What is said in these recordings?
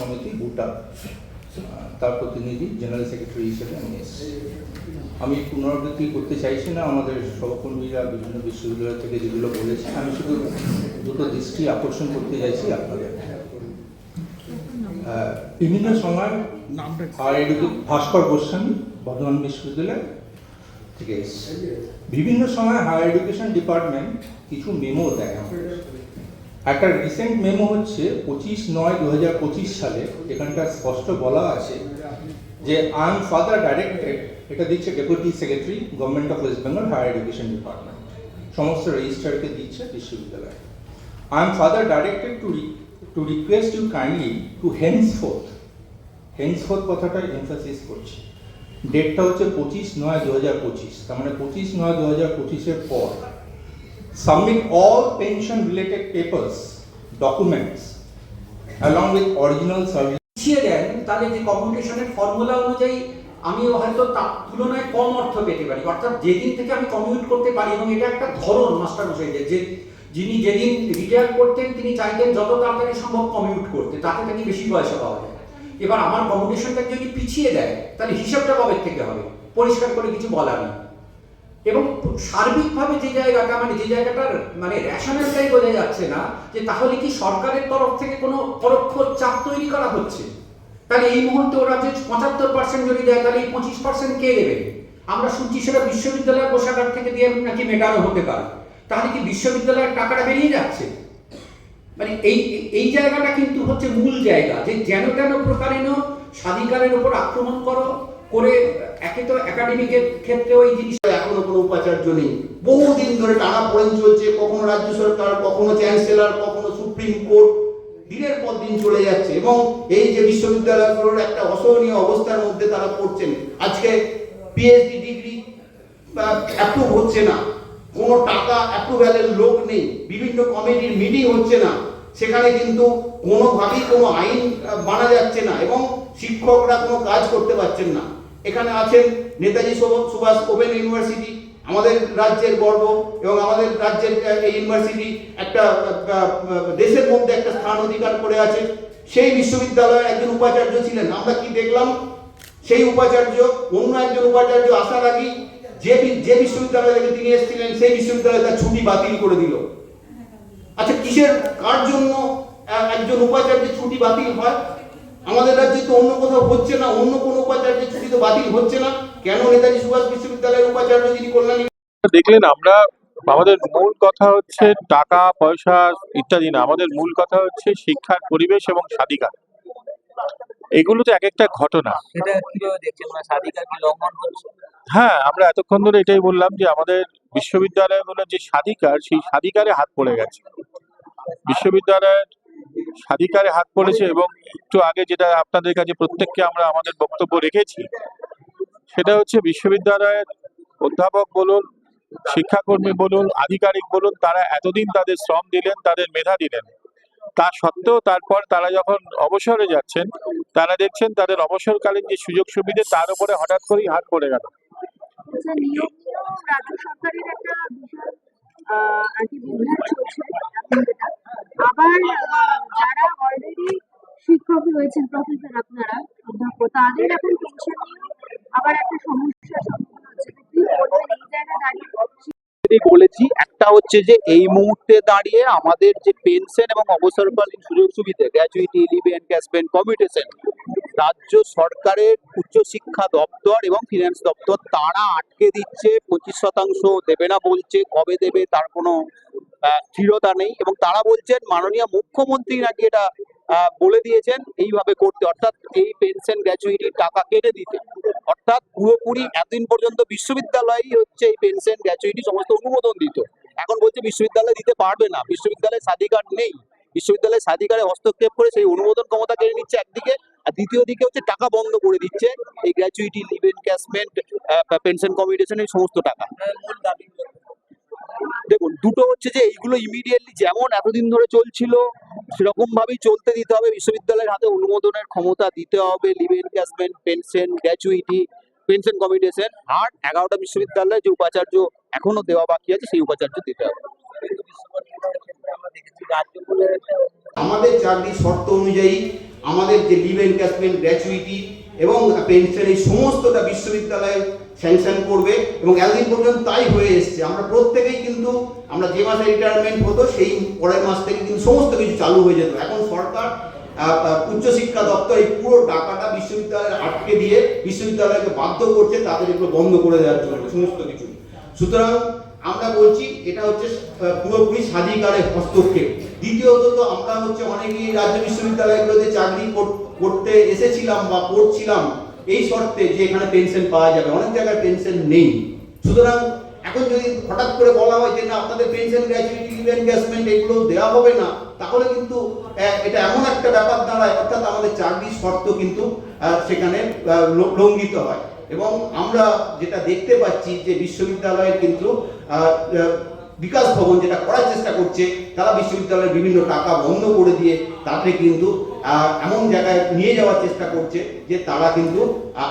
সমিতি বুটা তার প্রতিনিধি জেনারেল সেক্রেটারি হিসেবে আমি এসেছি। আমি পুনরাবৃত্তি করতে চাইছি না, আমাদের সহকর্মীরা বিভিন্ন বিশ্ববিদ্যালয় থেকে যেগুলো বলেছেন, আমি শুধু দুটো দৃষ্টি আকর্ষণ করতে চাইছি আপনাদের। বিভিন্ন সময় আর ভাস্কর গোস্বামী, বর্ধমান বিশ্ববিদ্যালয় থেকে এসেছে। বিভিন্ন সময় হায়ার এডুকেশন ডিপার্টমেন্ট কিছু মেমো আমাদের একটা রিসেন্ট মেমো হচ্ছে পঁচিশ নয় দু হাজার পঁচিশ সালে এখানটা স্পষ্ট বলা আছে যে এম ফাদার ডাইরেক্টেড, এটা দিচ্ছে deputy secretary, government of West Bengal higher education department. সমস্ত রেজিস্ট্রারকে দিচ্ছে বিশ্ববিদ্যালয়। I am further directed to to request you kindly to henceforth henceforth কথাটা এমফাসিস করছি। ডেটটা হচ্ছে পঁচিশ নয় দু হাজার পঁচিশ, তার মানে পঁচিশ নয় দু হাজার পঁচিশের পর submit all pension related papers, documents along with original service. পিছিয়ে দেন তাহলে যে কমিউনিকেশনের ফর্মুলা অনুযায়ী আমি হয়তো তার তুলনায় কম অর্থ পেতে পারি। অর্থাৎ যেদিন থেকে আমি কমিউট করতে পারি এবং এটা একটা ধরন মাস্টার মশাইদের যে যিনি যেদিন রিটায়ার করতেন তিনি চাইতেন যত তাড়াতাড়ি সম্ভব কমিউট করতে তাতে নাকি বেশি পয়সা পাওয়া যায়। এবার আমার কমিউনিকেশনটা যদি পিছিয়ে দেয় তাহলে হিসাবটা কবে থেকে হবে? পরিষ্কার করে কিছু বলা নেই। এবং সার্বিকভাবে যে জায়গাটা মানে যে জায়গাটার মানে রেশনালটাই বোঝা যাচ্ছে না, যে তাহলে কি সরকারের তরফ থেকে কোনো পরোক্ষ চাপ তৈরি করা হচ্ছে? তাহলে এই মুহূর্তে ওরা যে পঁচাত্তর পার্সেন্ট যদি দেয়, তাহলে এই পঁচিশ পার্সেন্ট কে দেবে? আমরা শুনছি সেটা বিশ্ববিদ্যালয়ের কোষাগার থেকে দিয়ে নাকি মেটানো হতে পারে। তাহলে কি বিশ্ববিদ্যালয়ের টাকাটা বেরিয়ে যাচ্ছে? মানে এই এই জায়গাটা কিন্তু হচ্ছে মূল জায়গা। যে যেন তেন প্রকারেণ স্বাধিকারের উপর আক্রমণ করো, করে একে তো একাডেমিকের ক্ষেত্রেও এই জিনিস এখনও কোনো উপাচার্য নেই। বহুদিন ধরে টানা পড়েন চলছে, কখনো রাজ্য সরকার, কখনো চ্যান্সেলর, কখনো সুপ্রিম কোর্ট। দিনের পর দিন চলে যাচ্ছে এবং এই যে বিশ্ববিদ্যালয়গুলোর একটা অসহনীয় অবস্থার মধ্যে তারা পড়ছেন, আজকে পিএইচডি ডিগ্রি অ্যাপ্রুভ হচ্ছে না। কোনো টাকা অ্যাপ্রুভ্যালের লোক নেই, বিভিন্ন কমিটির মিটিং হচ্ছে না। সেখানে কিন্তু কোনোভাবেই কোনো আইন মানা যাচ্ছে না এবং শিক্ষকরা কোনো কাজ করতে পারছেন না। এখানে আছেন নেতাজি সুভাষ ওপেন ইউনিভার্সিটি, আমাদের রাজ্যের গর্ব এবং আমাদের রাজ্যের এই ইউনিভার্সিটি একটা দেশের মধ্যে একটা স্থান অধিকার করে আছে। সেই বিশ্ববিদ্যালয়ে একজন উপাচার্য ছিলেন। আমরা কি দেখলাম? সেই উপাচার্য, অন্য একজন উপাচার্য আসার আগেই যে যে বিশ্ববিদ্যালয় থেকে তিনি এসেছিলেন, সেই বিশ্ববিদ্যালয়ে তার ছুটি বাতিল করে দিল। আচ্ছা কিসের, কার জন্য একজন উপাচার্যের ছুটি বাতিল হয়? আমাদের রাজ্যে তো অন্য কোথাও হচ্ছে না অন্য কোনো উপাচার্যের ছুটি তো বাতিল হচ্ছে না। কেন নেতাজি সুভাষ বিশ্ববিদ্যালয়ের উপাচার্য যিনি কল্যাণী দেখলেন আমরা আমাদের মূল কথা হচ্ছে টাকা পয়সা ইত্যাদি না আমাদের মূল কথা হচ্ছে শিক্ষার পরিবেশ এবং স্বাধিকার। এগুলো তো এক একটা ঘটনা মানে হ্যাঁ আমরা এতক্ষণ ধরে এটাই বললাম যে আমাদের বিশ্ববিদ্যালয়গুলোর যে স্বাধিকার সেই স্বাধিকারে হাত পড়ে গেছে। বিশ্ববিদ্যালয়ের স্বাধিকারে হাত পড়েছে এবং একটু আগে যেটা আপনাদের কাছে প্রত্যেককে আমরা আমাদের বক্তব্য রেখেছি, সেটা হচ্ছে বিশ্ববিদ্যালয়ের অধ্যাপক বলুন, শিক্ষাকর্মী বলুন, আধিকারিক বলুন, তারা এতদিন তাদের শ্রম দিলেন, তাদের মেধা দিলেন। তা সত্ত্বেও তারপর তারা যখন অবসরে যাচ্ছেন, তারা দেখছেন তাদের অবসরকালীন যে সুযোগ সুবিধে, তার উপরে হঠাৎ করেই হাত পড়ে গেল। আচ্ছা রাজ্য সরকারের একটা আবার যারা অলরেডি শিক্ষক রয়েছেন প্রফেসর আপনারা, অধ্যাপক, তাদের এখন পেনশন নিয়ে আবার একটা সমস্যার সম্মুখীন হচ্ছে। কি করবেন এই জায়গায় দাঁড়িয়ে বলেছি, একটা হচ্ছে যে এই মুহূর্তে দাঁড়িয়ে আমাদের যে পেনশন এবং অবসরকালীন সুযোগ সুবিধা গ্র্যাচুইটি লিভ পেন কমিউটেশন রাজ্য সরকারের উচ্চশিক্ষা দপ্তর এবং ফিনান্স দপ্তর, তারা আটকে দিচ্ছে, পঁচিশ শতাংশ দেবে না বলছে, কবে দেবে তার কোনো দৃঢ়তা নেই এবং তারা বলছেন, মাননীয় মুখ্যমন্ত্রী নাকি এটা বলে দিয়েছেন, এইভাবে করতে। অর্থাৎ এই পেনশন গ্র্যাচুইটির টাকা কেটে দিতে। অর্থাৎ পুরোপুরি এতদিন পর্যন্ত বিশ্ববিদ্যালয়ই হচ্ছে এই পেনশন গ্র্যাচুইটি সমস্ত অনুমোদন দিত। এখন বলছে বিশ্ববিদ্যালয় দিতে পারবে না। বিশ্ববিদ্যালয়ের স্বাধিকার নেই। বিশ্ববিদ্যালয়ের স্বাধিকারে হস্তক্ষেপ করে সেই অনুমোদন ক্ষমতা কেড়ে নিচ্ছে একদিকে। আর দ্বিতীয় দিকে হচ্ছে টাকা বন্ধ করে দিচ্ছে। এই gratuity leave encashment pension communication এই সমস্ত টাকা। দেখুন, দুটো হচ্ছে যে এইগুলো ইমিডিয়েটলি যেমন এতদিন ধরে চলছিল সেরকম ভাবেই চলতে দিতে হবে। বিশ্ববিদ্যালয়ের হাতে অনুমোদনের ক্ষমতা দিতে হবে। Leave encashment pension gratuity pension communication আর এগারোটা বিশ্ববিদ্যালয়ে যে উপাচার্য এখনও দেওয়া বাকি আছে, সেই উপাচার্য দিতে হবে। আমাদের চাকরির শর্ত অনুযায়ী আমাদের যে লিভ এনক্যাশমেন্ট গ্র্যাচুইটি এবং পেনশন এই সমস্তটা বিশ্ববিদ্যালয় স্যাংশন করবে এবং এতদিন পর্যন্ত তাই হয়ে এসছে। আমরা প্রত্যেকেই কিন্তু আমরা যে মাসে রিটায়ারমেন্ট হতো, সেই পরের মাস থেকে কিন্তু সমস্ত কিছু চালু হয়ে যেত। এখন সরকার উচ্চশিক্ষা দপ্তর এই পুরো টাকাটা বিশ্ববিদ্যালয়ে আটকে দিয়ে বিশ্ববিদ্যালয়কে বাধ্য করছে তাদের এগুলো বন্ধ করে দেওয়ার জন্য সমস্ত কিছু। সুতরাং আমরা বলছি এটা হচ্ছে পুরোপুরি স্বাধিকারের হস্তক্ষেপ। দ্বিতীয়ত তো আমরা হচ্ছে অনেকেই রাজ্য বিশ্ববিদ্যালয়গুলোতে চাকরি কর- করতে এসেছিলাম বা করছিলাম, এই শর্তে যে এখানে পেনশন পাওয়া যাবে। অনেক জায়গায় পেনশন নেই। সুতরাং এখন যদি হঠাৎ করে বলা হয় যে না, আপনাদের পেনশন, গ্র্যাচুইটি এনগেজমেন্ট এগুলো দেওয়া হবে না, তাহলে কিন্তু এটা এমন একটা ব্যাপার দাঁড়ায়, অর্থাৎ আমাদের চাকরির শর্ত কিন্তু সেখানে লঙ্ঘিত হয়। এবং আমরা যেটা দেখতে পাচ্ছি যে বিশ্ববিদ্যালয়ের কিন্তু বিকাশ ভবন যেটা করার চেষ্টা করছে, তারা বিশ্ববিদ্যালয়ের বিভিন্ন টাকা বন্ধ করে দিয়ে তাতে কিন্তু এমন জায়গায় নিয়ে যাওয়ার চেষ্টা করছে যে তারা কিন্তু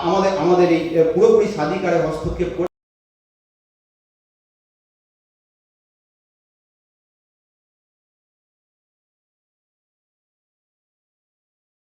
আমাদের আমাদের এই পুরোপুরি স্বাধিকারে হস্তক্ষেপ করে